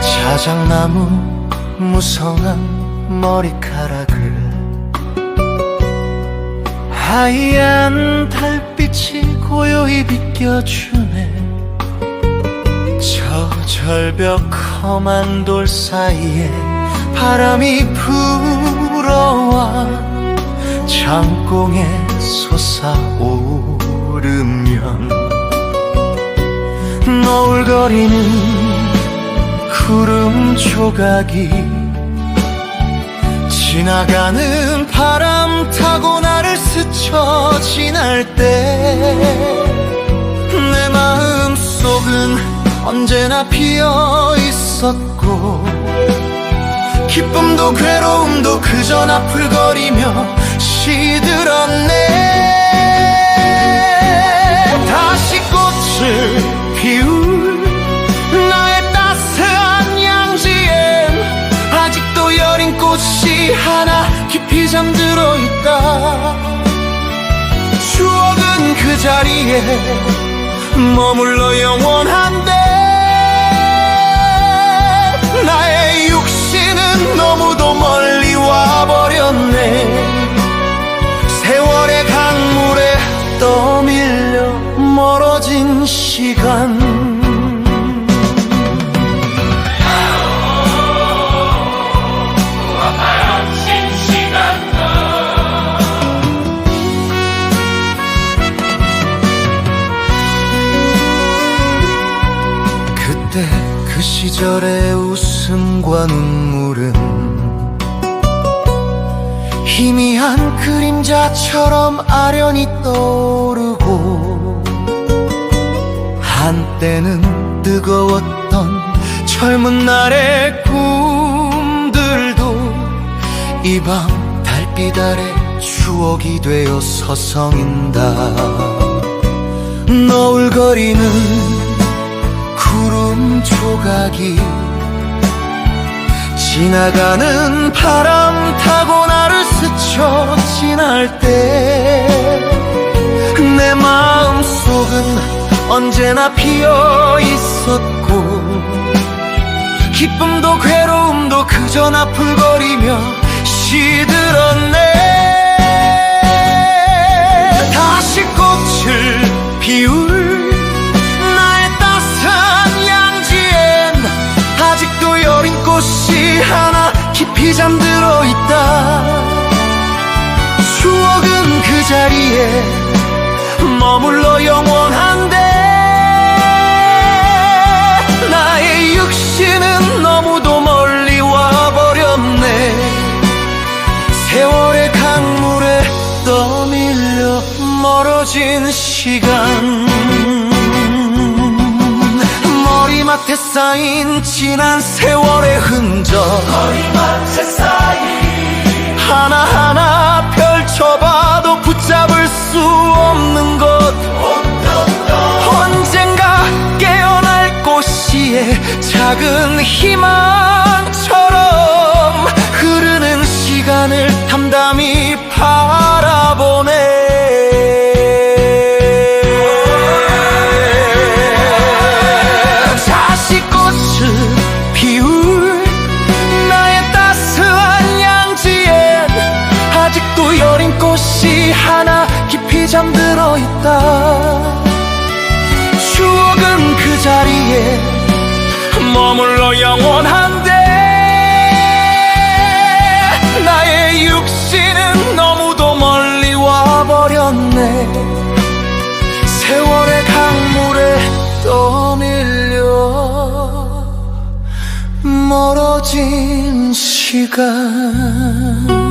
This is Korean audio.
자작나무 무성한 머리카락을 하얀 달빛이 고요히 비껴주네. 저 절벽 험한 돌 사이에 바람이 불어와 장공에 솟아오르면 너울거리는 구름 조각이 지나가는 바람 타고 나를 스쳐 지날 때 내 마음 속은 언제나 비어 있었고 기쁨도 괴로움도 그저 나풀거리며 시들었네. 다시 꽃을 피울 나의 따스한 양지엔 아직도 여린 꽃이 하나 깊이 잠들어 있다. 추억은 그 자리에 머물러 영원한데 나의 육신은 너무도 멀리 와버렸네 시절의 웃음과 눈물은 희미한 그림자처럼 아련히 떠오르고 한때는 뜨거웠던 젊은 날의 꿈들도 이 밤 달빛 아래 추억이 되어 서성인다. 너울거리는 조각이 지나가는 바람 타고 나를 스쳐 지날 때 내 마음 속은 언제나 비어 있었고 기쁨도 괴로움도 그저 나풀거리며 시들었네. 다시 꽃을 피울 꽃이 하나 깊이 잠들어 있다. 추억은 그 자리에 머물러 영원한데 나의 육신은 너무도 멀리 와버렸네. 세월의 강물에 떠밀려 멀어진 시간 머리맡에 쌓인 지난 세월의 흔적. 머리맡에 쌓인 하나하나 펼쳐봐도 붙잡을 수 없는 것. 언젠가 깨어날 꽃이에 작은 희망처럼 흐르는 시간을 담담히 바 있다. 추억은 그 자리에 머물러 영원한데 나의 육신은 너무도 멀리 와버렸네. 세월의 강물에 떠밀려 멀어진 시간